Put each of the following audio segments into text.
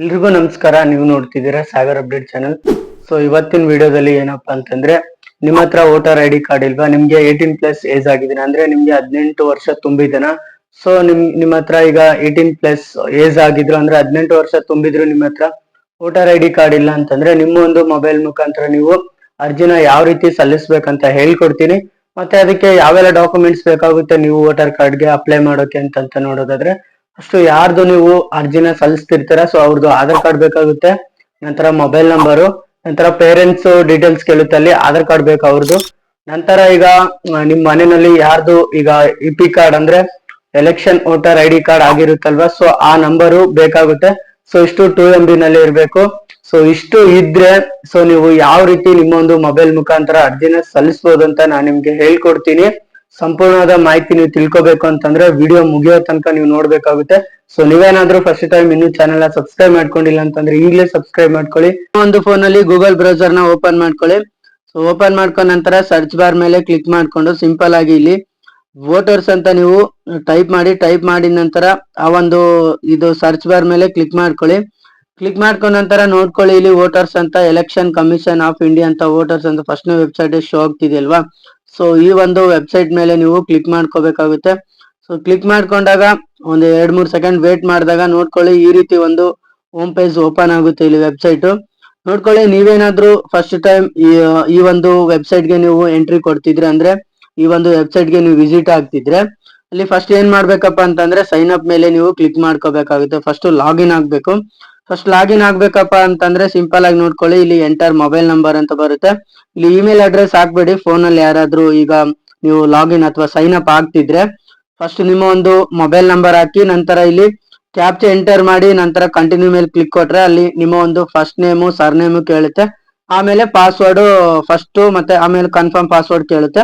ಎಲ್ರಿಗೂ ನಮಸ್ಕಾರ. ನೀವು ನೋಡ್ತಿದ್ದೀರಾ ಸಾಗರ್ ಅಪ್ಡೇಟ್ ಚಾನಲ್. ಸೊ ಇವತ್ತಿನ ವಿಡಿಯೋದಲ್ಲಿ ಏನಪ್ಪಾ ಅಂತಂದ್ರೆ, ನಿಮ್ಮ ಹತ್ರ ವೋಟರ್ ಐ ಡಿ ಕಾರ್ಡ್ ಇಲ್ವಾ? ನಿಮ್ಗೆ ಏಯ್ಟೀನ್ ಪ್ಲಸ್ ಏಜ್ ಆಗಿದ್ದೀನಿ ಅಂದ್ರೆ ನಿಮ್ಗೆ ಹದಿನೆಂಟು ವರ್ಷ ತುಂಬಿದನ. ಸೊ ನಿಮ್, ನಿಮ್ಮ ಹತ್ರ ಈಗ ಏಯ್ಟೀನ್ ಪ್ಲಸ್ ಏಜ್ ಆಗಿದ್ರು ಅಂದ್ರೆ ಹದಿನೆಂಟು ವರ್ಷ ತುಂಬಿದ್ರು ನಿಮ್ಮ ಹತ್ರ ವೋಟರ್ ಐ ಡಿ ಕಾರ್ಡ್ ಇಲ್ಲ ಅಂತಂದ್ರೆ ನಿಮ್ಮ ಒಂದು ಮೊಬೈಲ್ ಮುಖಾಂತರ ನೀವು ಅರ್ಜಿನ ಯಾವ ರೀತಿ ಸಲ್ಲಿಸ್ಬೇಕಂತ ಹೇಳ್ಕೊಡ್ತೀನಿ. ಮತ್ತೆ ಅದಕ್ಕೆ ಯಾವೆಲ್ಲ ಡಾಕ್ಯುಮೆಂಟ್ಸ್ ಬೇಕಾಗುತ್ತೆ ನೀವು ವೋಟರ್ ಕಾರ್ಡ್ಗೆ ಅಪ್ಲೈ ಮಾಡೋಕೆ ಅಂತ ನೋಡೋದಾದ್ರೆ ಅಷ್ಟು ಯಾರ್ದು ನೀವು ಅರ್ಜಿನ ಸಲ್ಲಿಸ್ತಿರ್ತೀರ? ಸೊ ಅವ್ರದ್ದು ಆಧಾರ್ ಕಾರ್ಡ್ ಬೇಕಾಗುತ್ತೆ, ನಂತರ ಮೊಬೈಲ್ ನಂಬರು ನಂತರ ಪೇರೆಂಟ್ಸ್ ಡೀಟೇಲ್ಸ್ ಕೇಳುತ್ತೆ ಅಲ್ಲಿ ಆಧಾರ್ ಕಾರ್ಡ್ ಬೇಕು ಅವ್ರದ್ದು ನಂತರ ಈಗ ನಿಮ್ ಮನೆಯಲ್ಲಿ ಯಾರ್ದು ಈಗ ಇ ಪಿ ಕಾರ್ಡ್ ಅಂದ್ರೆ election voter I D card ಆಗಿರುತ್ತಲ್ವಾ? So ಆ ನಂಬರು ಬೇಕಾಗುತ್ತೆ. ಸೊ ಇಷ್ಟು ಟೂ ಎಂ ಬಿ ನಲ್ಲಿ ಇರ್ಬೇಕು. ಸೊ ಇಷ್ಟು ಇದ್ರೆ ಸೊ ನೀವು ಯಾವ ರೀತಿ ನಿಮ್ಮ ಒಂದು ಮೊಬೈಲ್ ಮುಖಾಂತರ ಅರ್ಜಿನ ಸಲ್ಲಿಸಬಹುದು ಅಂತ ನಾನು ನಿಮ್ಗೆ ಹೇಳ್ಕೊಡ್ತೀನಿ. ಸಂಪೂರ್ಣವಾದ ಮಾಹಿತಿ ನೀವು ತಿಳ್ಕೊಬೇಕು ಅಂತಂದ್ರೆ ವಿಡಿಯೋ ಮುಗಿಯೋ ತನಕ ನೀವು ನೋಡ್ಬೇಕಾಗುತ್ತೆ. ಸೊ ನೀವೇನಾದ್ರೂ ಫಸ್ಟ್ ಟೈಮ್ ಇನ್ನು ಚಾನೆಲ್ ಸಬ್ಸ್ಕ್ರೈಬ್ ಮಾಡ್ಕೊಂಡಿಲ್ಲ ಅಂತಂದ್ರೆ ಈಗಲೇ ಸಬ್ಸ್ಕ್ರೈಬ್ ಮಾಡ್ಕೊಳ್ಳಿ. ಒಂದು ಫೋನ್ ಅಲ್ಲಿ ಗೂಗಲ್ ಬ್ರೌಸರ್ನ ಓಪನ್ ಮಾಡ್ಕೊಳ್ಳಿ. ಸೊ ಓಪನ್ ಮಾಡ್ಕೊಂಡ ನಂತರ ಸರ್ಚ್ ಬಾರ್ ಮೇಲೆ ಕ್ಲಿಕ್ ಮಾಡ್ಕೊಂಡು ಸಿಂಪಲ್ ಆಗಿ ಇಲ್ಲಿ ವೋಟರ್ಸ್ ಅಂತ ನೀವು ಟೈಪ್ ಮಾಡಿ ಟೈಪ್ ಮಾಡಿದ ನಂತರ ಆ ಒಂದು ಇದು ಸರ್ಚ್ ಬಾರ್ ಮೇಲೆ ಕ್ಲಿಕ್ ಮಾಡ್ಕೊಳ್ಳಿ. ಕ್ಲಿಕ್ ಮಾಡ್ಕೊಂಡ ನಂತರ ನೋಡ್ಕೊಳ್ಳಿ ಇಲ್ಲಿ ವೋಟರ್ಸ್ ಅಂತ ಎಲೆಕ್ಷನ್ ಕಮಿಷನ್ ಆಫ್ ಇಂಡಿಯಾ ಅಂತ ವೋಟರ್ಸ್ ಅಂತ ಫಸ್ಟ್ ವೆಬ್ಸೈಟ್ ಶೋ ಆಗ್ತಿದೆಯಲ್ವಾ ಸೊ ಈ ಒಂದು ವೆಬ್ಸೈಟ್ ಮೇಲೆ ನೀವು ಕ್ಲಿಕ್ ಮಾಡ್ಕೋಬೇಕಾಗುತ್ತೆ. ಸೊ ಕ್ಲಿಕ್ ಮಾಡ್ಕೊಂಡಾಗ ಒಂದು ಎರಡ್ ಮೂರ್ ಸೆಕೆಂಡ್ ವೇಟ್ ಮಾಡಿದಾಗ ನೋಡ್ಕೊಳ್ಳಿ ಈ ರೀತಿ ಒಂದು ಹೋಮ್ ಪೇಜ್ ಓಪನ್ ಆಗುತ್ತೆ ಇಲ್ಲಿ ವೆಬ್ಸೈಟ್ ನೋಡ್ಕೊಳ್ಳಿ ನೀವೇನಾದ್ರೂ ಫಸ್ಟ್ ಟೈಮ್ ಈ ಒಂದು ವೆಬ್ಸೈಟ್ಗೆ ನೀವು ಎಂಟ್ರಿ ಕೊಡ್ತಿದ್ರೆ ಅಂದ್ರೆ ಈ ಒಂದು ವೆಬ್ಸೈಟ್ಗೆ ನೀವು ವಿಸಿಟ್ ಆಗ್ತಿದ್ರೆ, ಅಲ್ಲಿ ಫಸ್ಟ್ ಏನ್ ಮಾಡ್ಬೇಕಪ್ಪ ಅಂತಂದ್ರೆ ಸೈನ್ ಅಪ್ ಮೇಲೆ ನೀವು ಕ್ಲಿಕ್ ಮಾಡ್ಕೋಬೇಕಾಗುತ್ತೆ. ಫಸ್ಟ್ ಲಾಗಿನ್ ಆಗ್ಬೇಕು. ಫಸ್ಟ್ ಲಾಗಿನ್ ಆಗ್ಬೇಕಪ್ಪ ಅಂತಂದ್ರೆ ಸಿಂಪಲ್ ಆಗಿ ನೋಡ್ಕೊಳ್ಳಿ. ಇಲ್ಲಿ ಎಂಟರ್ ಮೊಬೈಲ್ ನಂಬರ್ ಅಂತ ಬರುತ್ತೆ. ಇಲ್ಲಿ ಇಮೇಲ್ ಅಡ್ರೆಸ್ ಹಾಕ್ಬೇಡಿ. ಫೋನ್ ಅಲ್ಲಿ ಯಾರಾದ್ರೂ ಈಗ ನೀವು ಲಾಗಿನ್ ಅಥವಾ ಸೈನ್ ಅಪ್ ಆಗ್ತಿದ್ರೆ. ಫಸ್ಟ್ ನಿಮ್ಮ ಒಂದು ಮೊಬೈಲ್ ನಂಬರ್ ಹಾಕಿ, ನಂತರ ಇಲ್ಲಿ ಕ್ಯಾಪ್ಚ ಎಂಟರ್ ಮಾಡಿ, ನಂತರ ಕಂಟಿನ್ಯೂ ಮೇಲೆ ಕ್ಲಿಕ್ ಕೊಟ್ರೆ ಅಲ್ಲಿ ನಿಮ್ಮ ಒಂದು ಫಸ್ಟ್ ನೇಮು ಸರ್ ನೇಮು ಕೇಳುತ್ತೆ. ಆಮೇಲೆ ಪಾಸ್ವರ್ಡ್ ಫಸ್ಟ್ ಮತ್ತೆ ಆಮೇಲೆ ಕನ್ಫರ್ಮ್ ಪಾಸ್ವರ್ಡ್ ಕೇಳುತ್ತೆ.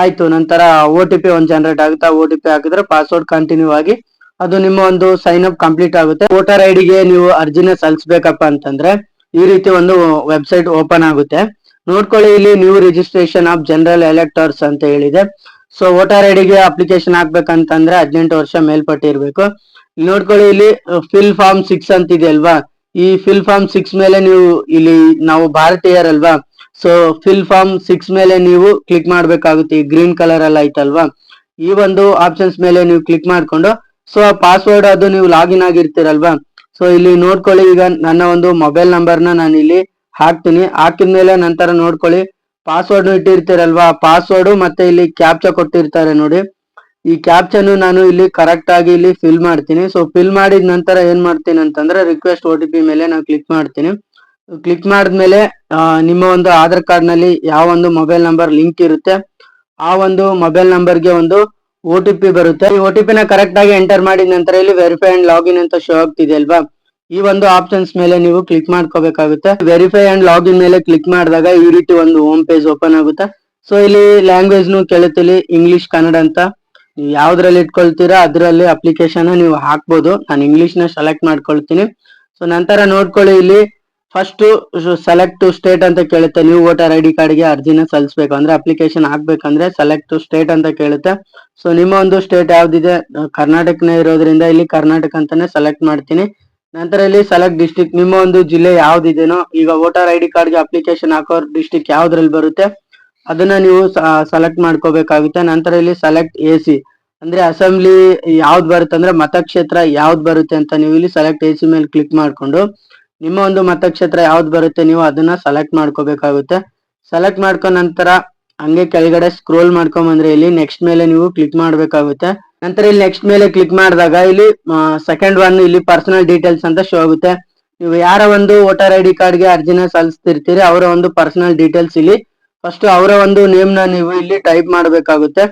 ಆಯ್ತು, ನಂತರ ಓ ಟಿ ಪಿ ಒಂದು ಜನರೇಟ್ ಆಗುತ್ತೆ. ಓ ಟಿ ಪಿ ಹಾಕಿದ್ರೆ ಪಾಸ್ವರ್ಡ್ ಕಂಟಿನ್ಯೂ ಆಗಿ ಅದು ನಿಮ್ಮ ಒಂದು ಸೈನ್ ಅಪ್ ಕಂಪ್ಲೀಟ್ ಆಗುತ್ತೆ. ವೋಟರ್ ಐಡಿಗೆ ನೀವು ಅರ್ಜಿನ ಸಲ್ಲಿಸಬೇಕಪ್ಪ ಅಂತಂದ್ರೆ ಈ ರೀತಿ ಒಂದು ವೆಬ್ಸೈಟ್ ಓಪನ್ ಆಗುತ್ತೆ. ನೋಡ್ಕೊಳ್ಳಿ, ಇಲ್ಲಿ new registration of general electors ಅಂತ ಹೇಳಿದೆ. ಸೊ ವೋಟರ್ ಐಡಿಗೆ ಅಪ್ಲಿಕೇಶನ್ ಹಾಕ್ಬೇಕಂತಂದ್ರೆ ಹದಿನೆಂಟು ವರ್ಷ ಮೇಲ್ಪಟ್ಟಿರ್ಬೇಕು ನೋಡ್ಕೊಳ್ಳಿ, ಇಲ್ಲಿ ಫಿಲ್ ಫಾರ್ಮ್ ಸಿಕ್ಸ್ ಅಂತ ಇದೆ ಅಲ್ವಾ? ಈ ಫಿಲ್ ಫಾರ್ಮ್ ಸಿಕ್ಸ್ ಮೇಲೆ ನೀವು ಇಲ್ಲಿ, ನಾವು ಭಾರತೀಯರಲ್ವಾ? ಸೊ ಫಿಲ್ ಫಾರ್ಮ್ ಸಿಕ್ಸ್ ಮೇಲೆ ನೀವು ಕ್ಲಿಕ್ ಮಾಡ್ಬೇಕಾಗುತ್ತೆ. ಈ ಗ್ರೀನ್ ಕಲರ್ ಅಲ್ಲಿ ಐತಲ್ವಾ ಈ ಒಂದು ಆಪ್ಷನ್ಸ್ ಮೇಲೆ ನೀವು ಕ್ಲಿಕ್ ಮಾಡ್ಕೊಂಡು ಸೊ ಪಾಸ್ವರ್ಡ್ ಅದು ನೀವು ಲಾಗಿನ್ ಆಗಿರ್ತೀರಲ್ವಾ? ಸೊ ಇಲ್ಲಿ ನೋಡ್ಕೊಳ್ಳಿ, ಈಗ ನನ್ನ ಒಂದು ಮೊಬೈಲ್ ನಂಬರ್ನ ನಾನು ಇಲ್ಲಿ ಹಾಕ್ತೀನಿ. ಹಾಕಿದ್ಮೇಲೆ ನಂತರ ನೋಡ್ಕೊಳ್ಳಿ. ಪಾಸ್ವರ್ಡ್ ಇಟ್ಟಿರ್ತೀರಲ್ವಾ? ಪಾಸ್ವರ್ಡ್ ಮತ್ತೆ ಇಲ್ಲಿ ಕ್ಯಾಪ್ಚಾ ಕೊಟ್ಟಿರ್ತಾರೆ ನೋಡಿ. ಈ ಕ್ಯಾಪ್ಚನ್ನು ನಾನು ಇಲ್ಲಿ ಕರೆಕ್ಟ್ ಆಗಿ ಇಲ್ಲಿ ಫಿಲ್ ಮಾಡ್ತೀನಿ. ಸೊ ಫಿಲ್ ಮಾಡಿದ ನಂತರ ಏನ್ ಮಾಡ್ತೀನಿ ಅಂತಂದ್ರೆ ರಿಕ್ವೆಸ್ಟ್ ಓ ಮೇಲೆ ನಾನು ಕ್ಲಿಕ್ ಮಾಡ್ತೀನಿ. ಕ್ಲಿಕ್ ಮಾಡಿದ್ಮೇಲೆ ನಿಮ್ಮ ಒಂದು ಆಧಾರ್ ಕಾರ್ಡ್ನಲ್ಲಿ ಯಾವ ಒಂದು ಮೊಬೈಲ್ ನಂಬರ್ ಲಿಂಕ್ ಇರುತ್ತೆ, ಆ ಒಂದು ಮೊಬೈಲ್ ನಂಬರ್ಗೆ ಒಂದು ಪಿ ಬರುತ್ತೆ. ಈ ಓ ನ ಕರೆಕ್ಟ್ ಆಗಿ ಎಂಟರ್ ಮಾಡಿದ ನಂತರ ಇಲ್ಲಿ ವೆರಿಫೈ ಅಂಡ್ ಲಾಗಿನ್ ಅಂತ ಶೋ ಆಗ್ತಿದೆ ಅಲ್ವಾ? ಈ ಒಂದು ಆಪ್ಷನ್ಸ್ ಮೇಲೆ ನೀವು ಕ್ಲಿಕ್ ಮಾಡ್ಕೋಬೇಕಾಗುತ್ತೆ. ವೆರಿಫೈ ಅಂಡ್ ಲಾಗಿನ್ ಮೇಲೆ ಕ್ಲಿಕ್ ಮಾಡಿದಾಗ ಈ ರೀತಿ ಒಂದು ಹೋಮ್ ಪೇಜ್ ಓಪನ್ ಆಗುತ್ತೆ. ಸೊ ಇಲ್ಲಿ ಲ್ಯಾಂಗ್ವೇಜ್ ನು ಕೇಳುತ್ತೆ ಇಲ್ಲಿ ಇಂಗ್ಲಿಷ್ ಕನ್ನಡ ಅಂತ. ನೀವು ಯಾವ್ದ್ರಲ್ಲಿ ಇಟ್ಕೊಳ್ತೀರಾ ಅದರಲ್ಲಿ ಅಪ್ಲಿಕೇಶನ್ ನೀವು ಹಾಕ್ಬೋದು. ನಾನು ಇಂಗ್ಲಿಷ್ನ ಸೆಲೆಕ್ಟ್ ಮಾಡ್ಕೊಳ್ತೀನಿ. ಸೊ ನಂತರ ನೋಡ್ಕೊಳ್ಳಿ ಇಲ್ಲಿ ಫಸ್ಟ್ ಸೆಲೆಕ್ಟ್ ಸ್ಟೇಟ್ ಅಂತ ಕೇಳುತ್ತೆ. ನೀವು ವೋಟರ್ ಐ ಡಿ ಕಾರ್ಡ್ಗೆ ಅರ್ಜಿನ ಸಲ್ಲಿಸಬೇಕು. ಅಂದ್ರೆ ಅಪ್ಲಿಕೇಶನ್ ಹಾಕ್ಬೇಕಂದ್ರೆ ಸೆಲೆಕ್ಟ್ ಸ್ಟೇಟ್ ಅಂತ ಕೇಳುತ್ತೆ. ಸೊ ನಿಮ್ಮ ಒಂದು ಸ್ಟೇಟ್ ಯಾವ್ದಿದೆ ಕರ್ನಾಟಕನೇ ಇರೋದ್ರಿಂದ ಇಲ್ಲಿ ಕರ್ನಾಟಕ ಅಂತಾನೆ ಸೆಲೆಕ್ಟ್ ಮಾಡ್ತೀನಿ. ನಂತರ ಇಲ್ಲಿ ಸೆಲೆಕ್ಟ್ ಡಿಸ್ಟಿಕ್ ನಿಮ್ಮ ಒಂದು ಜಿಲ್ಲೆ ಯಾವ್ದಿದೆನೋ, ಈಗ ವೋಟರ್ ಐ ಡಿ ಕಾರ್ಡ್ಗೆ ಅಪ್ಲಿಕೇಶನ್ ಹಾಕೋ ಡಿಸ್ಟಿಕ್ ಯಾವ್ದ್ರಲ್ಲಿ ಬರುತ್ತೆ, ಅದನ್ನ ನೀವು ಸೆಲೆಕ್ಟ್ ಮಾಡ್ಕೋಬೇಕಾಗುತ್ತೆ. ನಂತರ ಇಲ್ಲಿ ಸೆಲೆಕ್ಟ್ ಎ ಸಿ ಅಂದ್ರೆ ಅಸೆಂಬ್ಲಿ ಯಾವ್ದು ಬರುತ್ತೆ ಅಂದ್ರೆ ಮತಕ್ಷೇತ್ರ ಯಾವ್ದು ಬರುತ್ತೆ ಅಂತ ನೀವು ಇಲ್ಲಿ ಸೆಲೆಕ್ಟ್ ಎ ಸಿ ಮೇಲೆ ಕ್ಲಿಕ್ ಮಾಡ್ಕೊಂಡು ನಿಮ್ಮ ಒಂದು ಮತಕ್ಷೇತ್ರ ಯಾವ್ದು ಬರುತ್ತೆ ನೀವು ಅದನ್ನ ಸೆಲೆಕ್ಟ್ ಮಾಡ್ಕೋಬೇಕಾಗುತ್ತೆ. ಸೆಲೆಕ್ಟ್ ಮಾಡ್ಕೊಂಡ ನಂತರ ಹಂಗೆ ಕೆಳಗಡೆ ಸ್ಕ್ರೋಲ್ ಮಾಡ್ಕೊಂಡ್ ಬಂದ್ರೆ ಇಲ್ಲಿ ನೆಕ್ಸ್ಟ್ ಮೇಲೆ ನೀವು ಕ್ಲಿಕ್ ಮಾಡ್ಬೇಕಾಗುತ್ತೆ. ನಂತರ ಇಲ್ಲಿ ನೆಕ್ಸ್ಟ್ ಮೇಲೆ ಕ್ಲಿಕ್ ಮಾಡಿದಾಗ ಇಲ್ಲಿ ಸೆಕೆಂಡ್ ಒನ್ ಇಲ್ಲಿ ಪರ್ಸನಲ್ ಡೀಟೇಲ್ಸ್ ಅಂತ ಶೋ ಆಗುತ್ತೆ. ನೀವು ಯಾರ ಒಂದು ವೋಟರ್ ಐ ಡಿ ಕಾರ್ಡ್ಗೆ ಅರ್ಜಿನ ಸಲ್ಲಿಸ್ತಿರ್ತೀರಿ, ಅವರ ಒಂದು ಪರ್ಸನಲ್ ಡೀಟೇಲ್ಸ್ ಇಲ್ಲಿ. ಫಸ್ಟ್ ಅವರ ಒಂದು ನೇಮ್ನ ನೀವು ಇಲ್ಲಿ ಟೈಪ್ ಮಾಡಬೇಕಾಗುತ್ತೆ.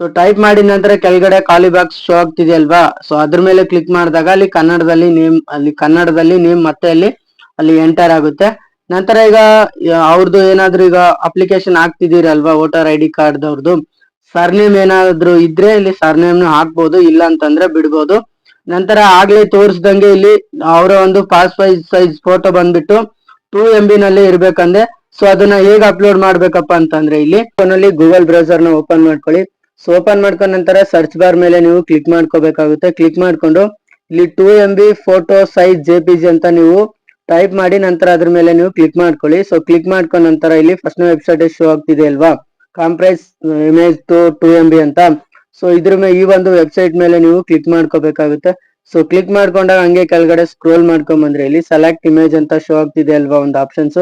ಸೊ ಟೈಪ್ ಮಾಡಿದ ನಂತರ ಕೆಳಗಡೆ ಖಾಲಿ ಬಾಕ್ಸ್ ಶೋ ಆಗ್ತಿದೆ ಅಲ್ವಾ ಸೊ ಅದ್ರ ಮೇಲೆ ಕ್ಲಿಕ್ ಮಾಡಿದಾಗ ಅಲ್ಲಿ ಕನ್ನಡದಲ್ಲಿ ನೇಮ್ ಅಲ್ಲಿ ಕನ್ನಡದಲ್ಲಿ ನೇಮ್ ಮತ್ತೆ ಅಲ್ಲಿ ಅಲ್ಲಿ ಎಂಟರ್ ಆಗುತ್ತೆ. ನಂತರ ಈಗ ಅವ್ರದ್ದು ಏನಾದ್ರು ಈಗ ಅಪ್ಲಿಕೇಶನ್ ಹಾಕ್ತಿದ್ದೀರಲ್ವಾ ವೋಟರ್ ಐ ಡಿ ಕಾರ್ಡ್ ಅವ್ರದ್ದು ಸರ್ನೇಮ್ ಏನಾದ್ರು ಇದ್ರೆ ಇಲ್ಲಿ ಸರ್ನೇಮ್ ಹಾಕ್ಬೋದು, ಇಲ್ಲ ಅಂತಂದ್ರೆ ಬಿಡ್ಬೋದು. ನಂತರ ಆಗ್ಲೇ ತೋರಿಸ್ದಂಗೆ ಇಲ್ಲಿ ಅವರ ಒಂದು ಪಾಸ್ ಸೈಜ್ ಫೋಟೋ ಬಂದ್ಬಿಟ್ಟು ಟೂ ಎಂ ಬಿ ನಲ್ಲಿ ಇರ್ಬೇಕಂದ್ರೆ ಸೊ ಅದನ್ನ ಹೇಗೆ ಅಪ್ಲೋಡ್ ಮಾಡ್ಬೇಕಪ್ಪ ಅಂತಂದ್ರೆ ಇಲ್ಲಿ ಫೋನಲ್ಲಿ ಗೂಗಲ್ ಬ್ರೌಸರ್ನ ಓಪನ್ ಮಾಡ್ಕೊಳ್ಳಿ. ಸೊ ಓಪನ್ ಮಾಡ್ಕೊಂಡ ನಂತರ ಸರ್ಚ್ ಬಾರ್ ಮೇಲೆ ನೀವು ಕ್ಲಿಕ್ ಮಾಡ್ಕೋಬೇಕಾಗುತ್ತೆ. ಕ್ಲಿಕ್ ಮಾಡ್ಕೊಂಡು ಇಲ್ಲಿ two M B photo size J P G ಅಂತ ನೀವು ಟೈಪ್ ಮಾಡಿ ನಂತರ ಅದ್ರ ಮೇಲೆ ನೀವು ಕ್ಲಿಕ್ ಮಾಡ್ಕೊಳ್ಳಿ. ಸೊ ಕ್ಲಿಕ್ ಮಾಡ್ಕೊಂಡ ನಂತರ ಇಲ್ಲಿ ಫಸ್ಟ್ ವೆಬ್ಸೈಟ್ ಶೋ ಆಗ್ತಿದೆ ಅಲ್ವಾ? Compress image to two M B ಅಂತ. ಸೊ ಇದ್ರ ಮೇಲೆ ಈ ಒಂದು ವೆಬ್ಸೈಟ್ ಮೇಲೆ ನೀವು ಕ್ಲಿಕ್ ಮಾಡ್ಕೋಬೇಕಾಗುತ್ತೆ. ಸೊ ಕ್ಲಿಕ್ ಮಾಡ್ಕೊಂಡಾಗ ಹಂಗೆ ಕೆಳಗಡೆ ಸ್ಕ್ರೋಲ್ ಮಾಡ್ಕೊಂಡ್ ಬಂದ್ರೆ ಇಲ್ಲಿ ಸೆಲೆಕ್ಟ್ ಇಮೇಜ್ ಅಂತ ಶೋ ಆಗ್ತಿದೆ ಅಲ್ವಾ ಒಂದು ಆಪ್ಷನ್ಸ್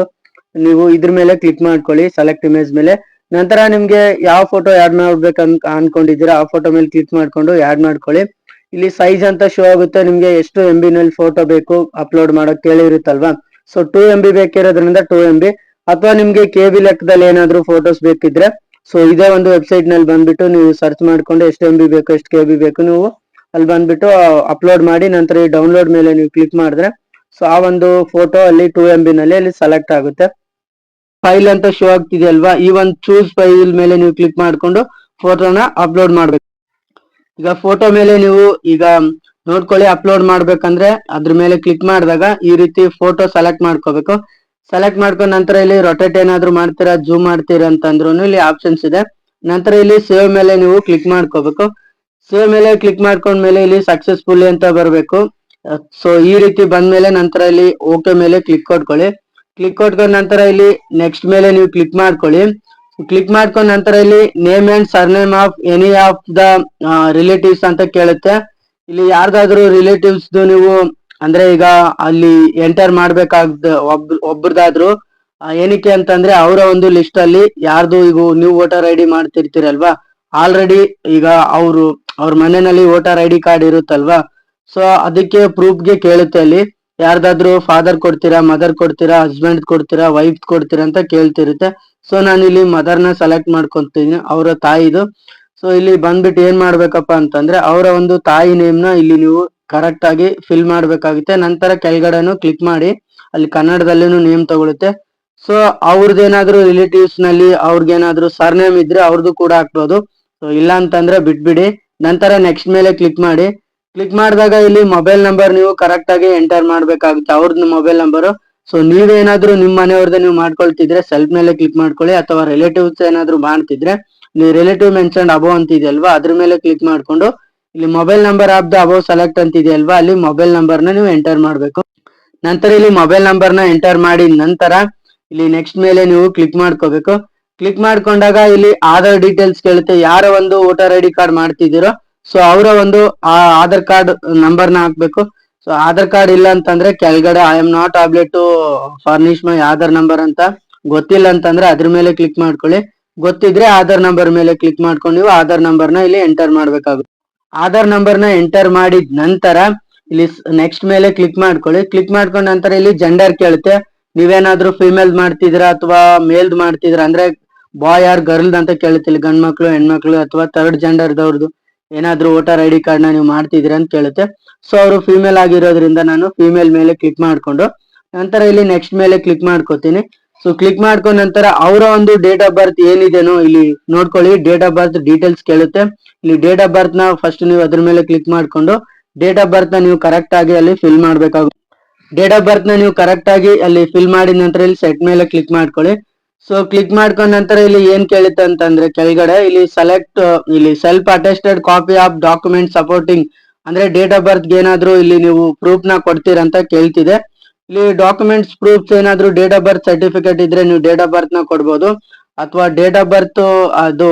ನೀವು ಇದ್ರ ಮೇಲೆ ಕ್ಲಿಕ್ ಮಾಡ್ಕೊಳ್ಳಿ. ಸೆಲೆಕ್ಟ್ ಇಮೇಜ್ ಮೇಲೆ ನಂತರ ನಿಮ್ಗೆ ಯಾವ ಫೋಟೋ ಆಡ್ ಮಾಡ್ಬೇಕು ಅನ್ ಅನ್ಕೊಂಡಿದ್ದೀರಾ, ಆ ಫೋಟೋ ಮೇಲೆ ಕ್ಲಿಕ್ ಮಾಡ್ಕೊಂಡು ಆಡ್ ಮಾಡ್ಕೊಳ್ಳಿ. ಇಲ್ಲಿ ಸೈಜ್ ಅಂತ ಶೋ ಆಗುತ್ತೆ, ನಿಮ್ಗೆ ಎಷ್ಟು ಎಂ ಬಿ ನಲ್ಲಿ ಫೋಟೋ ಬೇಕು ಅಪ್ಲೋಡ್ ಮಾಡೋಕ್ ಕೇಳಿರುತ್ತಲ್ವಾ? ಸೊ ಟೂ ಎಂ ಬಿ ಬೇಕಿರೋದ್ರಿಂದ ಟೂ ಎಂ ಬಿ ಅಥವಾ ನಿಮ್ಗೆ ಕೆ ಬಿ ಲೆಕ್ಕದಲ್ಲಿ ಏನಾದ್ರು ಫೋಟೋಸ್ ಬೇಕಿದ್ರೆ ಸೊ ಇದೇ ಒಂದು ವೆಬ್ಸೈಟ್ನಲ್ಲಿ ಬಂದ್ಬಿಟ್ಟು ನೀವು ಸರ್ಚ್ ಮಾಡ್ಕೊಂಡು ಎಷ್ಟು ಎಂ ಬಿ ಬೇಕು, ಎಷ್ಟು ಕೆ ಬಿ ಬೇಕು, ನೀವು ಅಲ್ಲಿ ಬಂದ್ಬಿಟ್ಟು ಅಪ್ಲೋಡ್ ಮಾಡಿ, ನಂತರ ಈ ಡೌನ್ಲೋಡ್ ಮೇಲೆ ನೀವು ಕ್ಲಿಕ್ ಮಾಡಿದ್ರೆ ಸೊ ಆ ಒಂದು ಫೋಟೋ ಅಲ್ಲಿ ಟೂ ಎಂ ಬಿ ನಲ್ಲಿ ಅಲ್ಲಿ ಸೆಲೆಕ್ಟ್ ಆಗುತ್ತೆ. ಫೈಲ್ ಅಂತ ಶೋ ಆಗ್ತಿದೆ ಅಲ್ವಾ ಈ ಒಂದು ಚೂಸ್ ಫೈಲ್ ಮೇಲೆ ನೀವು ಕ್ಲಿಕ್ ಮಾಡ್ಕೊಂಡು ಫೋಟೋನ ಅಪ್ಲೋಡ್ ಮಾಡ್ಬೇಕು. ಈಗ ಫೋಟೋ ಮೇಲೆ ನೀವು ಈಗ ನೋಡ್ಕೊಳ್ಳಿ ಅಪ್ಲೋಡ್ ಮಾಡ್ಬೇಕಂದ್ರೆ ಅದ್ರ ಮೇಲೆ ಕ್ಲಿಕ್ ಮಾಡಿದಾಗ ಈ ರೀತಿ ಫೋಟೋ ಸೆಲೆಕ್ಟ್ ಮಾಡ್ಕೋಬೇಕು. ಸೆಲೆಕ್ಟ್ ಮಾಡ್ಕೊಂಡ್ ನಂತರ ಇಲ್ಲಿ ರೊಟೇಟ್ ಏನಾದ್ರು ಮಾಡ್ತೀರಾ ಜೂಮ್ ಮಾಡ್ತೀರಾ ಅಂತಂದ್ರು ಇಲ್ಲಿ ಆಪ್ಷನ್ಸ್ ಇದೆ. ನಂತರ ಇಲ್ಲಿ ಸೇವ್ ಮೇಲೆ ನೀವು ಕ್ಲಿಕ್ ಮಾಡ್ಕೋಬೇಕು. ಸೇವ್ ಮೇಲೆ ಕ್ಲಿಕ್ ಮಾಡ್ಕೊಂಡ್ಮೇಲೆ ಇಲ್ಲಿ ಸಕ್ಸಸ್ಫುಲ್ ಅಂತ ಬರಬೇಕು. ಸೊ ಈ ರೀತಿ ಬಂದ್ಮೇಲೆ ನಂತರ ಇಲ್ಲಿ ಓಕೆ ಮೇಲೆ ಕ್ಲಿಕ್ ಕೊಟ್ಕೊಳ್ಳಿ. ಕ್ಲಿಕ್ ಕೊಟ್ಕೊಂಡ ನಂತರ ಇಲ್ಲಿ ನೆಕ್ಸ್ಟ್ ಮೇಲೆ ನೀವು ಕ್ಲಿಕ್ ಮಾಡ್ಕೊಳ್ಳಿ. ಕ್ಲಿಕ್ ಮಾಡ್ಕೊಂಡ ನಂತರ ಇಲ್ಲಿ name and surname of any of the relatives ಅಂತ ಕೇಳುತ್ತೆ. ಇಲ್ಲಿ ಯಾರ್ದಾದ್ರು ರಿಲೇಟಿವ್ಸ್ ನೀವು, ಅಂದ್ರೆ ಈಗ ಅಲ್ಲಿ ಎಂಟರ್ ಮಾಡ್ಬೇಕಾಗ್ದ ಒಬ್ ಒಬ್ರದಾದ್ರು ಏನಕ್ಕೆ ಅಂತಂದ್ರೆ ಅವರ ಒಂದು ಲಿಸ್ಟ್ ಅಲ್ಲಿ ಯಾರ್ದು ಈಗ ನೀವು ವೋಟರ್ ಐ ಡಿ ಮಾಡ್ತಿರ್ತೀರಲ್ವಾ? ಆಲ್ರೆಡಿ ಈಗ ಅವರು, ಅವ್ರ ಮನೆಯಲ್ಲಿ ವೋಟರ್ ಐ ಡಿ ಕಾರ್ಡ್ ಇರುತ್ತಲ್ವಾ? ಸೊ ಅದಕ್ಕೆ ಪ್ರೂಫ್ಗೆ ಕೇಳುತ್ತೆ ಅಲ್ಲಿ. ಯಾರ್ದಾದ್ರು ಫಾದರ್ ಕೊಡ್ತೀರಾ ಮದರ್ ಕೊಡ್ತೀರಾ ಹಸ್ಬೆಂಡ್ ಕೊಡ್ತೀರಾ ವೈಫ್ ಕೊಡ್ತೀರಾ ಅಂತ ಕೇಳ್ತಿರುತ್ತೆ. ಸೊ ನಾನು ಇಲ್ಲಿ ಮದರ್ನ ಸೆಲೆಕ್ಟ್ ಮಾಡ್ಕೊಂತೀನಿ, ಅವರ ತಾಯಿದು. ಸೊ ಇಲ್ಲಿ ಬಂದ್ಬಿಟ್ಟು ಏನ್ ಮಾಡ್ಬೇಕಪ್ಪ ಅಂತಂದ್ರೆ, ಅವರ ಒಂದು ತಾಯಿ ನೇಮ್ನ ಇಲ್ಲಿ ನೀವು ಕರೆಕ್ಟ್ ಆಗಿ ಫಿಲ್ ಮಾಡ್ಬೇಕಾಗುತ್ತೆ. ನಂತರ ಕೆಳಗಡೆನು ಕ್ಲಿಕ್ ಮಾಡಿ, ಅಲ್ಲಿ ಕನ್ನಡದಲ್ಲಿನೂ ನೇಮ್ ತಗೊಳುತ್ತೆ. ಸೊ ಅವ್ರದ್ದೇನಾದ್ರೂ ರಿಲೇಟಿವ್ಸ್ನಲ್ಲಿ ಅವ್ರಿಗೇನಾದ್ರೂ ಸರ್ನೇಮ್ ಇದ್ರೆ ಅವ್ರದ್ದು ಕೂಡ ಹಾಕ್ಬೋದು. ಸೊ ಇಲ್ಲ ಅಂತಂದ್ರೆ ಬಿಟ್ಬಿಡಿ. ನಂತರ ನೆಕ್ಸ್ಟ್ ಮೇಲೆ ಕ್ಲಿಕ್ ಮಾಡಿ ಕ್ಲಿಕ್ ಮಾಡಿದಾಗ ಇಲ್ಲಿ ಮೊಬೈಲ್ ನಂಬರ್ ನೀವು ಕರೆಕ್ಟ್ ಆಗಿ ಎಂಟರ್ ಮಾಡ್ಬೇಕಾಗುತ್ತೆ. ಅವ್ರದ್ದು ಮೊಬೈಲ್ ನಂಬರ್ ಸೊ ನೀವೇನಾದ್ರೂ ನಿಮ್ಮ ಮನೆಯವ್ರದ್ದು ನೀವು ಮಾಡ್ಕೊಳ್ತಿದ್ರೆ ಸೆಲ್ಫ್ ಮೇಲೆ ಕ್ಲಿಕ್ ಮಾಡ್ಕೊಳ್ಳಿ. ಅಥವಾ ರಿಲೇಟಿವ್ಸ್ ಏನಾದ್ರು ಮಾಡ್ತಿದ್ರೆ, ನೀವು ರಿಲೇಟಿವ್ ಮೆನ್ಷನ್ ಅಬೋ ಅಂತ ಇದೆಯಲ್ವಾ ಅದ್ರ ಮೇಲೆ ಕ್ಲಿಕ್ ಮಾಡ್ಕೊಂಡು, ಇಲ್ಲಿ mobile number of the above select ಅಂತ ಇದೆಯಲ್ವಾ ಅಲ್ಲಿ ಮೊಬೈಲ್ ನಂಬರ್ನ ನೀವು ಎಂಟರ್ ಮಾಡಬೇಕು. ನಂತರ ಇಲ್ಲಿ ಮೊಬೈಲ್ ನಂಬರ್ನ ಎಂಟರ್ ಮಾಡಿ ನಂತರ, ಇಲ್ಲಿ ನೆಕ್ಸ್ಟ್ ಮೇಲೆ ನೀವು ಕ್ಲಿಕ್ ಮಾಡ್ಕೋಬೇಕು. ಕ್ಲಿಕ್ ಮಾಡ್ಕೊಂಡಾಗ ಇಲ್ಲಿ ಆಧಾರ್ ಡೀಟೇಲ್ಸ್ ಕೇಳುತ್ತೆ. ಯಾರ ಒಂದು ವೋಟರ್ ಐ ಡಿ ಕಾರ್ಡ್ ಮಾಡ್ತಿದ್ದೀರೋ ಸೊ ಅವರ ಒಂದು ಆಧಾರ್ ಕಾರ್ಡ್ ನಂಬರ್ನ ಹಾಕ್ಬೇಕು. ಸೊ ಆಧಾರ್ ಕಾರ್ಡ್ ಇಲ್ಲ ಅಂತಂದ್ರೆ ಕೆಳಗಡೆ I am not able to furnish my Aadhaar number ಅಂತ ಗೊತ್ತಿಲ್ಲ ಅಂತಂದ್ರೆ ಅದ್ರ ಮೇಲೆ ಕ್ಲಿಕ್ ಮಾಡ್ಕೊಳ್ಳಿ. ಗೊತ್ತಿದ್ರೆ ಆಧಾರ್ ನಂಬರ್ ಮೇಲೆ ಕ್ಲಿಕ್ ಮಾಡ್ಕೊಂಡು ನೀವು ಆಧಾರ್ ನಂಬರ್ನ ಇಲ್ಲಿ ಎಂಟರ್ ಮಾಡ್ಬೇಕಾಗುತ್ತೆ. ಆಧಾರ್ ನಂಬರ್ನ ಎಂಟರ್ ಮಾಡಿದ ನಂತರ ಇಲ್ಲಿ ನೆಕ್ಸ್ಟ್ ಮೇಲೆ ಕ್ಲಿಕ್ ಮಾಡ್ಕೊಳ್ಳಿ. ಕ್ಲಿಕ್ ಮಾಡ್ಕೊಂಡ ನಂತರ ಇಲ್ಲಿ ಜೆಂಡರ್ ಕೇಳುತ್ತೆ. ನೀವೇನಾದ್ರೂ ಫಿಮೇಲ್ ಮಾಡ್ತಿದ್ರಾ ಅಥವಾ ಮೇಲ್ದ್ ಮಾಡ್ತಿದ್ರ ಅಂದ್ರೆ ಬಾಯ್ ಆರ್ ಗರ್ಲ್ ಅಂತ ಕೇಳುತ್ತಿಲ್ಲ ಗಂಡ್ ಮಕ್ಳು ಹೆಣ್ಮಕ್ಳು ಅಥವಾ ಥರ್ಡ್ ಜೆಂಡರ್ ದವ್ರದ್ದು. ಏನಾದ್ರೂ ವೋಟರ್ ಐ ಡಿ ಕಾರ್ಡ್ನ ನೀವು ಮಾಡ್ತಿದ್ದೀರಾ ಅಂತ ಕೇಳುತ್ತೆ. ಸೊ ಅವರು ಫಿಮೇಲ್ ಆಗಿರೋದ್ರಿಂದ ನಾನು ಫಿಮೇಲ್ ಮೇಲೆ ಕ್ಲಿಕ್ ಮಾಡ್ಕೊಂಡು, ನಂತರ ಇಲ್ಲಿ ನೆಕ್ಸ್ಟ್ ಮೇಲೆ ಕ್ಲಿಕ್ ಮಾಡ್ಕೋತೀನಿ. ಸೊ ಕ್ಲಿಕ್ ಮಾಡ್ಕೊಂಡ ನಂತರ ಅವರ ಒಂದು ಡೇಟ್ ಆಫ್ ಬರ್ತ್ ಏನಿದೆನೋ ಇಲ್ಲಿ ನೋಡ್ಕೊಳ್ಳಿ. ಡೇಟ್ ಆಫ್ ಬರ್ತ್ ಡೀಟೇಲ್ಸ್ ಕೇಳುತ್ತೆ. ಇಲ್ಲಿ ಡೇಟ್ ಆಫ್ ಬರ್ತ್ನ ಫಸ್ಟ್ ನೀವು ಅದ್ರ ಮೇಲೆ ಕ್ಲಿಕ್ ಮಾಡ್ಕೊಂಡು ಡೇಟ್ ಆಫ್ ಬರ್ತ್ನ ನೀವು ಕರೆಕ್ಟ್ ಆಗಿ ಅಲ್ಲಿ ಫಿಲ್ ಮಾಡ್ಬೇಕಾಗುತ್ತೆ. ಡೇಟ್ ಆಫ್ ಬರ್ತ್ನ ನೀವು ಕರೆಕ್ಟ್ ಆಗಿ ಅಲ್ಲಿ ಫಿಲ್ ಮಾಡಿದ ನಂತರ ಇಲ್ಲಿ ಸೆಟ್ ಮೇಲೆ ಕ್ಲಿಕ್ ಮಾಡ್ಕೊಳ್ಳಿ. ಸೊ ಕ್ಲಿಕ್ ಮಾಡ್ಕೊಂಡ ನಂತರ ಇಲ್ಲಿ ಏನ್ ಕೇಳುತ್ತೆ ಅಂತಂದ್ರೆ ಕೆಳಗಡೆ ಇಲ್ಲಿ ಸೆಲೆಕ್ಟ್ ಇಲ್ಲಿ self attested copy of document supporting ಅಂದ್ರೆ ಡೇಟ್ ಆಫ್ ಬರ್ತ್ ಏನಾದ್ರು ಇಲ್ಲಿ ನೀವು ಪ್ರೂಫ್ನ ಕೊಡ್ತೀರಂತ ಕೇಳ್ತಿದೆ. ಇಲ್ಲಿ ಡಾಕ್ಯುಮೆಂಟ್ಸ್ ಪ್ರೂಫ್ಸ್ ಏನಾದ್ರು ಡೇಟ್ ಆಫ್ ಬರ್ತ್ ಸರ್ಟಿಫಿಕೇಟ್ ಇದ್ರೆ ನೀವು ಡೇಟ್ ಆಫ್ ಬರ್ತ್ನ ಕೊಡ್ಬೋದು. ಅಥವಾ ಡೇಟ್ ಆಫ್ ಬರ್ತ್ ಅದು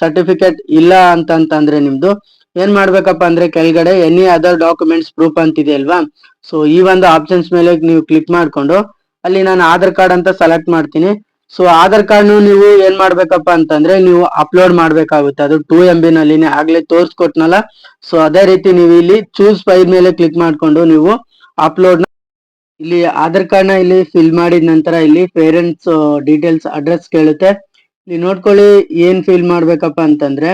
ಸರ್ಟಿಫಿಕೇಟ್ ಇಲ್ಲ ಅಂತ ಅಂತಂದ್ರೆ ನಿಮ್ದು. ಏನ್ ಮಾಡ್ಬೇಕಪ್ಪ ಅಂದ್ರೆ ಕೆಳಗಡೆ ಎನಿ ಅದರ್ ಡಾಕ್ಯುಮೆಂಟ್ಸ್ ಪ್ರೂಫ್ ಅಂತಿದೆ ಅಲ್ವಾ? ಸೊ ಈ ಒಂದು ಆಪ್ಷನ್ಸ್ ಮೇಲೆ ನೀವು ಕ್ಲಿಕ್ ಮಾಡ್ಕೊಂಡು ಅಲ್ಲಿ ನಾನು ಆಧಾರ್ ಕಾರ್ಡ್ ಅಂತ ಸೆಲೆಕ್ಟ್ ಮಾಡ್ತೀನಿ. ಸೊ ಆಧಾರ್ ಕಾರ್ಡ್ ನೀವು ಏನ್ ಮಾಡ್ಬೇಕಪ್ಪ ಅಂತಂದ್ರೆ ನೀವು ಅಪ್ಲೋಡ್ ಮಾಡ್ಬೇಕಾಗುತ್ತೆ. ಅದು ಟೂ ಎಂ ಬಿ ನಲ್ಲಿ ಆಗ್ಲೇ ತೋರ್ಸ್ಕೊಟ್ನಲ್ಲ? ಸೊ ಅದೇ ರೀತಿ ನೀವು ಇಲ್ಲಿ ಚೂಸ್ ಫೈಲ್ ಮೇಲೆ ಕ್ಲಿಕ್ ಮಾಡ್ಕೊಂಡು ನೀವು ಅಪ್ಲೋಡ್ ಇಲ್ಲಿ ಆಧಾರ್ ಕಾರ್ಡ್ನ ಇಲ್ಲಿ ಫಿಲ್ ಮಾಡಿದ ನಂತರ ಇಲ್ಲಿ ಪೇರೆಂಟ್ಸ್ ಡೀಟೇಲ್ಸ್ ಅಡ್ರೆಸ್ ಕೇಳುತ್ತೆ. ಇಲ್ಲಿ ನೋಡ್ಕೊಳ್ಳಿ ಏನ್ ಫಿಲ್ ಮಾಡ್ಬೇಕಪ್ಪ ಅಂತಂದ್ರೆ,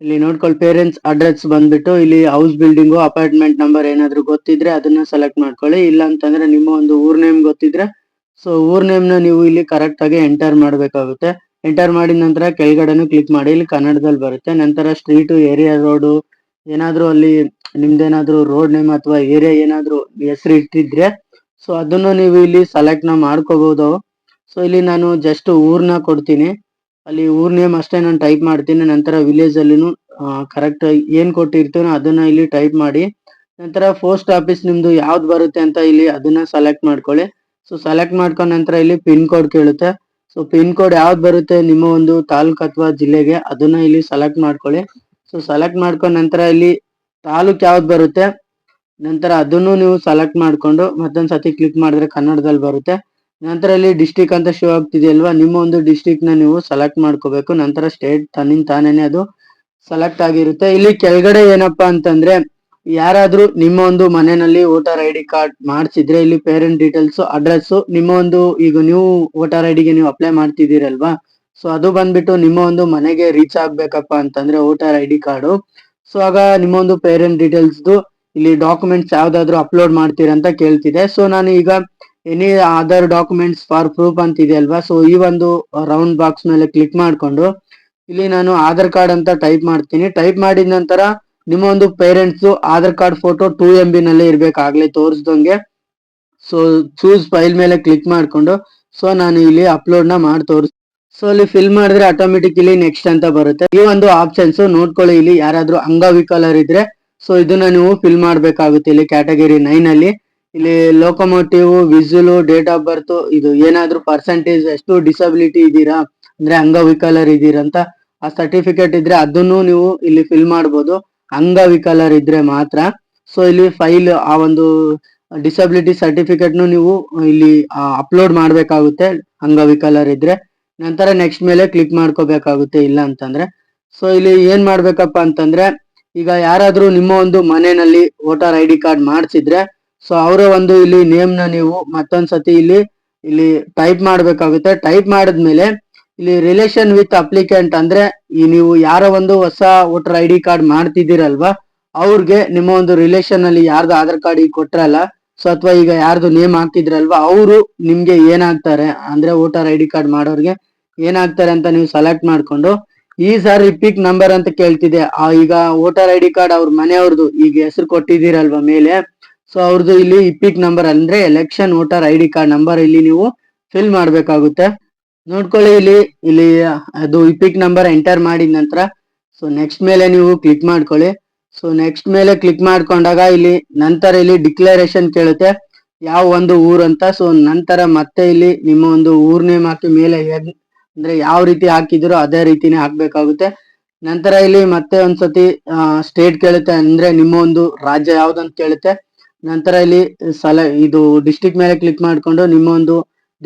ಇಲ್ಲಿ ನೋಡ್ಕೊಳ್ಳಿ ಪೇರೆಂಟ್ಸ್ ಅಡ್ರೆಸ್ ಬಂದ್ಬಿಟ್ಟು ಇಲ್ಲಿ ಹೌಸ್ ಬಿಲ್ಡಿಂಗು ಅಪಾರ್ಟ್ಮೆಂಟ್ ನಂಬರ್ ಏನಾದ್ರು ಗೊತ್ತಿದ್ರೆ ಅದನ್ನ ಸೆಲೆಕ್ಟ್ ಮಾಡ್ಕೊಳ್ಳಿ. ಇಲ್ಲ ಅಂತಂದ್ರೆ ನಿಮ್ಮ ಒಂದು ಊರ್ ನೇಮ್ ಗೊತ್ತಿದ್ರೆ ಸೊ ಊರ್ ನೇಮ್ನ ನೀವು ಇಲ್ಲಿ ಕರೆಕ್ಟ್ ಆಗಿ ಎಂಟರ್ ಮಾಡಬೇಕಾಗುತ್ತೆ. ಎಂಟರ್ ಮಾಡಿದ ನಂತರ ಕೆಳಗಡೆನು ಕ್ಲಿಕ್ ಮಾಡಿ. ಇಲ್ಲಿ ಕನ್ನಡದಲ್ಲಿ ಬರುತ್ತೆ. ನಂತರ ಸ್ಟ್ರೀಟ್ ಏರಿಯಾ ರೋಡ್ ಏನಾದ್ರೂ ಅಲ್ಲಿ ನಿಮ್ದೇನಾದ್ರು ರೋಡ್ ನೇಮ್ ಅಥವಾ ಏರಿಯಾ ಏನಾದ್ರು ಹೆಸರು ಇಟ್ಟಿದ್ರೆ ಸೊ ಅದನ್ನು ನೀವು ಇಲ್ಲಿ ಸೆಲೆಕ್ಟ್ನ ಮಾಡ್ಕೋಬಹುದು ಸೊ ಇಲ್ಲಿ ನಾನು ಜಸ್ಟ್ ಊರ್ನ ಕೊಡ್ತೀನಿ. ಅಲ್ಲಿ ಊರ್ ನೇಮ್ ಅಷ್ಟೇ ನಾನು ಟೈಪ್ ಮಾಡ್ತೀನಿ. ನಂತರ ವಿಲೇಜ್ ಅಲ್ಲಿನು ಕರೆಕ್ಟ್ ಏನ್ ಕೊಟ್ಟಿರ್ತೀನೋ ಅದನ್ನ ಇಲ್ಲಿ ಟೈಪ್ ಮಾಡಿ. ನಂತರ ಪೋಸ್ಟ್ ಆಫೀಸ್ ನಿಮ್ದು ಯಾವ್ದು ಬರುತ್ತೆ ಅಂತ ಇಲ್ಲಿ ಅದನ್ನ ಸೆಲೆಕ್ಟ್ ಮಾಡ್ಕೊಳ್ಳಿ. ಸೊ ಸೆಲೆಕ್ಟ್ ಮಾಡ್ಕೊಂಡ ನಂತರ ಇಲ್ಲಿ ಪಿನ್ ಕೋಡ್ ಕೇಳುತ್ತೆ. ಸೊ ಪಿನ್ ಕೋಡ್ ಯಾವ್ದು ಬರುತ್ತೆ ನಿಮ್ಮ ಒಂದು ತಾಲೂಕ್ ಅಥವಾ ಜಿಲ್ಲೆಗೆ ಅದನ್ನ ಇಲ್ಲಿ ಸೆಲೆಕ್ಟ್ ಮಾಡ್ಕೊಳ್ಳಿ. ಸೊ ಸೆಲೆಕ್ಟ್ ಮಾಡ್ಕೊಂಡ ನಂತರ ಇಲ್ಲಿ ತಾಲೂಕ್ ಯಾವ್ದು ಬರುತ್ತೆ, ನಂತರ ಅದನ್ನು ನೀವು ಸೆಲೆಕ್ಟ್ ಮಾಡ್ಕೊಂಡು ಮತ್ತೊಂದ್ ಸತಿ ಕ್ಲಿಕ್ ಮಾಡಿದ್ರೆ ಕನ್ನಡದಲ್ಲಿ ಬರುತ್ತೆ. ನಂತರ ಇಲ್ಲಿ ಡಿಸ್ಟಿಕ್ ಅಂತ ಶೋ ಆಗ್ತಿದೆಯಲ್ವಾ, ನಿಮ್ಮ ಒಂದು ಡಿಸ್ಟಿಕ್ ನೀವು ಸೆಲೆಕ್ಟ್ ಮಾಡ್ಕೋಬೇಕು. ನಂತರ ಸ್ಟೇಟ್ ತನ್ನಿಂದ ತಾನೇನೆ ಅದು ಸೆಲೆಕ್ಟ್ ಆಗಿರುತ್ತೆ. ಇಲ್ಲಿ ಕೆಳಗಡೆ ಏನಪ್ಪಾ ಅಂತಂದ್ರೆ ಯಾರಾದ್ರೂ ನಿಮ್ಮ ಒಂದು ಮನೆಯಲ್ಲಿ ವೋಟರ್ ಐ ಡಿ ಕಾರ್ಡ್ ಮಾಡಿಸಿದ್ರೆ ಇಲ್ಲಿ ಪೇರೆಂಟ್ ಡೀಟೇಲ್ಸ್ ಅಡ್ರೆಸ್ ನಿಮ್ಮ ಒಂದು ಈಗ ನೀವು ವೋಟರ್ ಐ ಡಿಗೆ ನೀವು ಅಪ್ಲೈ ಮಾಡ್ತಿದ್ದೀರಲ್ವಾ? ಸೊ ಅದು ಬಂದ್ಬಿಟ್ಟು ನಿಮ್ಮ ಒಂದು ಮನೆಗೆ ರೀಚ್ ಆಗ್ಬೇಕಪ್ಪ ಅಂತಂದ್ರೆ voter I D card. So ಆಗ ನಿಮ್ಮ ಒಂದು ಪೇರೆಂಟ್ ಡೀಟೇಲ್ಸ್ ಇಲ್ಲಿ ಡಾಕ್ಯುಮೆಂಟ್ಸ್ ಯಾವ್ದಾದ್ರು ಅಪ್ಲೋಡ್ ಮಾಡ್ತೀರಾ ಅಂತ ಕೇಳ್ತಿದೆ. ಸೊ ನಾನು ಈಗ any other documents for proof ಅಂತ ಇದೆ ಅಲ್ವಾ? ಸೊ ಈ ಒಂದು ರೌಂಡ್ ಬಾಕ್ಸ್ ಮೇಲೆ ಕ್ಲಿಕ್ ಮಾಡ್ಕೊಂಡು ಇಲ್ಲಿ ನಾನು ಆಧಾರ್ ಕಾರ್ಡ್ ಅಂತ ಟೈಪ್ ಮಾಡ್ತೀನಿ. ಟೈಪ್ ಮಾಡಿದ ನಂತರ ನಿಮ್ಮ ಒಂದು parents Aadhaar card photo two M B ನಲ್ಲಿ ಇರ್ಬೇಕಾಗ್ಲೇ ತೋರಿಸ್ದಂಗೆ. ಸೊ ಚೂಸ್ ಫೈಲ್ ಮೇಲೆ ಕ್ಲಿಕ್ ಮಾಡ್ಕೊಂಡು. ಸೊ ನಾನು ಇಲ್ಲಿ ಅಪ್ಲೋಡ್ನ ಮಾಡಿ ತೋರಿಸ್ ಸೊ ಇಲ್ಲಿ ಫಿಲ್ ಮಾಡಿದ್ರೆ ಆಟೋಮೆಟಿಕ್ ಇಲ್ಲಿ ನೆಕ್ಸ್ಟ್ ಅಂತ ಬರುತ್ತೆ. ಈ ಒಂದು ಆಪ್ಷನ್ಸ್ ನೋಡ್ಕೊಳ್ಳಿ. ಇಲ್ಲಿ ಯಾರಾದ್ರೂ ಅಂಗವಿಕಲರ್ ಇದ್ರೆ ಸೊ ಇದನ್ನ ನೀವು ಫಿಲ್ ಮಾಡ್ಬೇಕಾಗುತ್ತೆ. ಇಲ್ಲಿ ಕ್ಯಾಟಗರಿ ನೈನ್ ಅಲ್ಲಿ. ಇಲ್ಲಿ locomotive visual date of birth ಇದು ಏನಾದ್ರೂ ಪರ್ಸೆಂಟೇಜ್ ಎಷ್ಟು ಡಿಸಬಿಲಿಟಿ ಇದ್ದೀರಾ, ಅಂದ್ರೆ ಅಂಗವಿಕಲರ್ ಇದ್ದೀರಾ ಅಂತ ಆ ಸರ್ಟಿಫಿಕೇಟ್ ಇದ್ರೆ ಅದನ್ನು ನೀವು ಇಲ್ಲಿ ಫಿಲ್ ಮಾಡ್ಬೋದು. ಅಂಗವಿಕಲರ್ ಇದ್ರೆ ಮಾತ್ರ. ಸೊ ಇಲ್ಲಿ ಫೈಲ್ ಆ ಒಂದು ಡಿಸಬಿಲಿಟಿ ಸರ್ಟಿಫಿಕೇಟ್ ನೀವು ಇಲ್ಲಿ ಅಪ್ಲೋಡ್ ಮಾಡಬೇಕಾಗುತ್ತೆ ಅಂಗವಿಕಲರ್ ಇದ್ರೆ ನಂತರ ನೆಕ್ಸ್ಟ್ ಮೇಲೆ ಕ್ಲಿಕ್ ಮಾಡ್ಕೋಬೇಕಾಗುತ್ತೆ, ಇಲ್ಲ ಅಂತಂದ್ರೆ. ಸೊ ಇಲ್ಲಿ ಏನ್ ಮಾಡ್ಬೇಕಪ್ಪ ಅಂತಂದ್ರೆ, ಈಗ ಯಾರಾದ್ರೂ ನಿಮ್ಮ ಒಂದು ಮನೆಯಲ್ಲಿ ವೋಟರ್ ಐ ಕಾರ್ಡ್ ಮಾಡಿಸಿದ್ರೆ ಸೊ ಅವರ ಒಂದು ಇಲ್ಲಿ ನೇಮ್ನ ನೀವು ಮತ್ತೊಂದ್ಸತಿ ಇಲ್ಲಿ ಇಲ್ಲಿ ಟೈಪ್ ಮಾಡ್ಬೇಕಾಗುತ್ತೆ. ಟೈಪ್ ಮಾಡಿದ್ಮೇಲೆ ಇಲ್ಲಿ ರಿಲೇಷನ್ ವಿತ್ ಅಪ್ಲಿಕೆಂಟ್ ಅಂದ್ರೆ ಈ ನೀವು ಯಾರ ಒಂದು ಹೊಸ ವೋಟರ್ ಐ ಡಿ ಕಾರ್ಡ್ ಮಾಡ್ತಿದ್ದೀರಲ್ವಾ, ಅವ್ರಿಗೆ ನಿಮ್ಮ ಒಂದು ರಿಲೇಷನ್ ಅಲ್ಲಿ ಯಾರ್ದು ಆಧಾರ್ ಕಾರ್ಡ್ ಈಗ ಕೊಟ್ರಲ್ಲ, ಸೊ ಅಥವಾ ಈಗ ಯಾರ್ದು ನೇಮ್ ಹಾಕ್ತಿದ್ರಲ್ವಾ, ಅವರು ನಿಮ್ಗೆ ಏನಾಗ್ತಾರೆ ಅಂದ್ರೆ ವೋಟರ್ ಐ ಕಾರ್ಡ್ ಮಾಡೋರ್ಗೆ ಏನಾಗ್ತಾರೆ ಅಂತ ನೀವು ಸೆಲೆಕ್ಟ್ ಮಾಡ್ಕೊಂಡು, ಈ ಸರ್ ರಿಪಿಕ್ ನಂಬರ್ ಅಂತ ಕೇಳ್ತಿದೆ. ಆ ಈಗ ವೋಟರ್ ಐ ಡಿ ಕಾರ್ಡ್ ಅವ್ರ ಮನೆಯವ್ರದ್ದು ಈಗ ಹೆಸರು ಕೊಟ್ಟಿದ್ದೀರಲ್ವಾ ಮೇಲೆ, ಸೊ ಅವ್ರದ್ದು ಇಲ್ಲಿ ಇಪಿಕ್ ನಂಬರ್ ಅಂದ್ರೆ election voter I D card number ಇಲ್ಲಿ ನೀವು ಫಿಲ್ ಮಾಡ್ಬೇಕಾಗುತ್ತೆ. ನೋಡ್ಕೊಳ್ಳಿ ಇಲ್ಲಿ ಇಲ್ಲಿ, ಅದು ಇಪಿಕ್ ನಂಬರ್ ಎಂಟರ್ ಮಾಡಿದ ನಂತರ ಸೊ ನೆಕ್ಸ್ಟ್ ಮೇಲೆ ನೀವು ಕ್ಲಿಕ್ ಮಾಡ್ಕೊಳ್ಳಿ. ಸೊ ನೆಕ್ಸ್ಟ್ ಮೇಲೆ ಕ್ಲಿಕ್ ಮಾಡ್ಕೊಂಡಾಗ ಇಲ್ಲಿ ನಂತರ ಇಲ್ಲಿ ಡಿಕ್ಲರೇಷನ್ ಕೇಳುತ್ತೆ. ಯಾವ ಒಂದು ಊರು ಅಂತ ಸೊ ನಂತರ ಮತ್ತೆ ಇಲ್ಲಿ ನಿಮ್ಮ ಒಂದು ಊರ್ ನೇಮ್ ಹಾಕಿ ಮೇಲೆ ಅಂದ್ರೆ ಯಾವ ರೀತಿ ಹಾಕಿದ್ರು ಅದೇ ರೀತಿನೇ ಹಾಕ್ಬೇಕಾಗುತ್ತೆ. ನಂತರ ಇಲ್ಲಿ ಮತ್ತೆ ಒಂದ್ಸತಿ ಸ್ಟೇಟ್ ಕೇಳುತ್ತೆ, ಅಂದ್ರೆ ನಿಮ್ಮ ಒಂದು ರಾಜ್ಯ ಯಾವ್ದಂತ ಕೇಳುತ್ತೆ. ನಂತರ ಇಲ್ಲಿ ಸಲ, ಇದು ಡಿಸ್ಟಿಕ್ ಮೇಲೆ ಕ್ಲಿಕ್ ಮಾಡ್ಕೊಂಡು ನಿಮ್ಮ ಒಂದು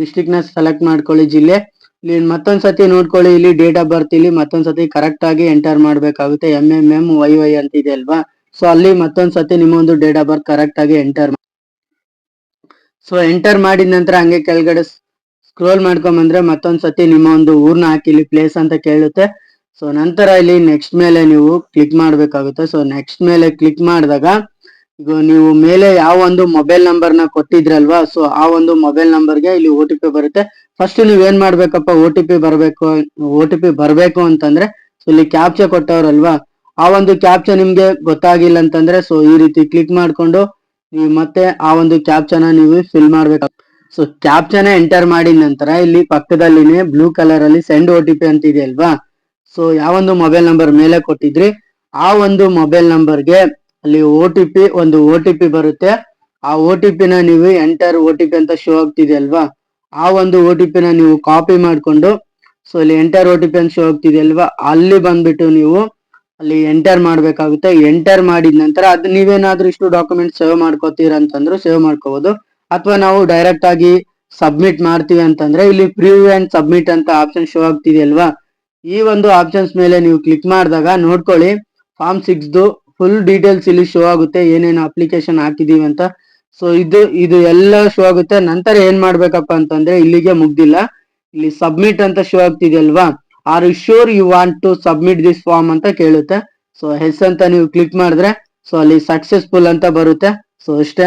ಡಿಸ್ಟಿಕ್ನ ಸೆಲೆಕ್ಟ್ ಮಾಡ್ಕೊಳ್ಳಿ ಜಿಲ್ಲೆ. ಇಲ್ಲಿ ಮತ್ತೊಂದ್ ಸತಿ ನೋಡ್ಕೊಳ್ಳಿ, ಇಲ್ಲಿ ಡೇಟ್ ಆಫ್ ಬರ್ತ್ ಇಲ್ಲಿ ಮತ್ತೊಂದ್ ಸತಿ ಕರೆಕ್ಟ್ ಆಗಿ ಎಂಟರ್ ಮಾಡ್ಬೇಕಾಗುತ್ತೆ. M M M Y Y ಅಂತ ಇದೆ ಅಲ್ವಾ? ಸೊ ಅಲ್ಲಿ ಮತ್ತೊಂದ್ ಸತಿ ನಿಮ್ಮ ಒಂದು ಡೇಟ್ ಆಫ್ ಬರ್ತ್ ಕರೆಕ್ಟ್ ಆಗಿ ಎಂಟರ್ ಸೊ ಎಂಟರ್ ಮಾಡಿದ ನಂತರ ಹಂಗೆ ಕೆಳಗಡೆ ಸ್ಕ್ರೋಲ್ ಮಾಡ್ಕೊಂಡ್ ಬಂದ್ರೆ ಮತ್ತೊಂದ್ ಸತಿ ನಿಮ್ಮ ಒಂದು ಊರ್ನ ಹಾಕಿ, ಇಲ್ಲಿ ಪ್ಲೇಸ್ ಅಂತ ಕೇಳುತ್ತೆ. ಸೊ ನಂತರ ಇಲ್ಲಿ ನೆಕ್ಸ್ಟ್ ಮೇಲೆ ನೀವು ಕ್ಲಿಕ್ ಮಾಡ್ಬೇಕಾಗುತ್ತೆ. ಸೊ ನೆಕ್ಸ್ಟ್ ಮೇಲೆ ಕ್ಲಿಕ್ ಮಾಡಿದಾಗ ಈಗ ನೀವು ಮೇಲೆ ಯಾವ ಒಂದು ಮೊಬೈಲ್ ನಂಬರ್ನ ಕೊಟ್ಟಿದ್ರಲ್ವಾ ಸೊ ಆ ಒಂದು ಮೊಬೈಲ್ ನಂಬರ್ಗೆ ಇಲ್ಲಿ ಓ ಟಿ ಪಿ ಬರುತ್ತೆ. ಫಸ್ಟ್ ನೀವ್ ಏನ್ ಮಾಡ್ಬೇಕಪ್ಪ ಓ ಟಿ ಪಿ ಬರ್ಬೇಕು ಓ ಟಿ ಪಿ ಬರ್ಬೇಕು ಅಂತಂದ್ರೆ ಸೊ ಇಲ್ಲಿ ಕ್ಯಾಪ್ಚಾ ಕೊಟ್ಟವ್ರಲ್ವಾ, ಆ ಒಂದು ಕ್ಯಾಪ್ಚಾ ನಿಮ್ಗೆ ಗೊತ್ತಾಗಿಲ್ಲ ಅಂತಂದ್ರೆ ಸೊ ಈ ರೀತಿ ಕ್ಲಿಕ್ ಮಾಡ್ಕೊಂಡು ನೀವು ಮತ್ತೆ ಆ ಒಂದು ಕ್ಯಾಪ್ಚಾನ ನೀವು ಫಿಲ್ ಮಾಡ್ಬೇಕು. ಸೊ ಕ್ಯಾಪ್ಚಾನ ಎಂಟರ್ ಮಾಡಿದ ನಂತರ ಇಲ್ಲಿ ಪಕ್ಕದಲ್ಲಿನೇ ಬ್ಲೂ ಕಲರ್ ಅಲ್ಲಿ ಸೆಂಡ್ ಓ ಟಿ ಪಿ ಅಂತ ಇದೆ ಅಲ್ವಾ ಸೊ ಯಾವೊಂದು ಮೊಬೈಲ್ ನಂಬರ್ ಮೇಲೆ ಕೊಟ್ಟಿದ್ರಿ, ಆ ಒಂದು ಮೊಬೈಲ್ ನಂಬರ್ಗೆ ಅಲ್ಲಿ ಓ ಒಂದು ಓ ಬರುತ್ತೆ. ಆ ಓ ಟಿ ಪಿನ ನೀವು ಎಂಟರ್ ಓ ಟಿ ಪಿ ಅಂತ ಶೋ ಆಗ್ತಿದೆ ಅಲ್ವಾ? ಆ ಒಂದು ಓ ಟಿ ಪಿನ ನೀವು ಕಾಪಿ ಮಾಡ್ಕೊಂಡು ಸೊ ಇಲ್ಲಿ ಎಂಟರ್ ಓ ಟಿ ಪಿ ಅಂತ ಶೋ ಆಗ್ತಿದೆ ಅಲ್ವಾ? ಅಲ್ಲಿ ಬಂದ್ಬಿಟ್ಟು ನೀವು ಅಲ್ಲಿ ಎಂಟರ್ ಮಾಡ್ಬೇಕಾಗುತ್ತೆ. ಎಂಟರ್ ಮಾಡಿದ ನಂತರ ಅದು ನೀವೇನಾದ್ರೂ ಇಷ್ಟು ಡಾಕ್ಯುಮೆಂಟ್ ಸೇವ್ ಮಾಡ್ಕೋತೀರ ಅಂತಂದ್ರು ಸೇವ್ ಮಾಡ್ಕೋಬಹುದು ಅಥವಾ ನಾವು ಡೈರೆಕ್ಟ್ ಆಗಿ ಸಬ್ಮಿಟ್ ಮಾಡ್ತೀವಿ ಅಂತಂದ್ರೆ ಇಲ್ಲಿ ಪ್ರಿವ್ಯೂ ಅಂಡ್ ಸಬ್ಮಿಟ್ ಅಂತ ಆಪ್ಷನ್ ಶೋ ಆಗ್ತಿದೆ ಅಲ್ವಾ? ಈ ಒಂದು ಆಪ್ಷನ್ಸ್ ಮೇಲೆ ನೀವು ಕ್ಲಿಕ್ ಮಾಡಿದಾಗ ನೋಡ್ಕೊಳ್ಳಿ. ಫಾರ್ಮ್ ಸಿಕ್ಸ್ದು ಫುಲ್ ಡೀಟೇಲ್ಸ್ ಇಲ್ಲಿ ಶೋ ಆಗುತ್ತೆ, ಏನೇನು ಅಪ್ಲಿಕೇಶನ್ ಹಾಕಿದೀವಿ ಅಂತ. ಸೊ ಇದು ಇದು ಎಲ್ಲ ಶೋ ಆಗುತ್ತೆ. ನಂತರ ಏನ್ ಮಾಡ್ಬೇಕಪ್ಪ ಅಂತಂದ್ರೆ, ಇಲ್ಲಿಗೆ ಮುಗ್ದಿಲ್ಲ. ಇಲ್ಲಿ ಸಬ್ಮಿಟ್ ಅಂತ ಶೋ ಆಗ್ತಿದೆ ಅಲ್ವಾ are you sure you want to submit this form ಅಂತ ಕೇಳುತ್ತೆ. ಸೊ ಹೆಸ್ ಅಂತ ನೀವು ಕ್ಲಿಕ್ ಮಾಡಿದ್ರೆ ಸೊ ಅಲ್ಲಿ ಸಕ್ಸಸ್ಫುಲ್ ಅಂತ ಬರುತ್ತೆ. ಸೊ ಅಷ್ಟೇ.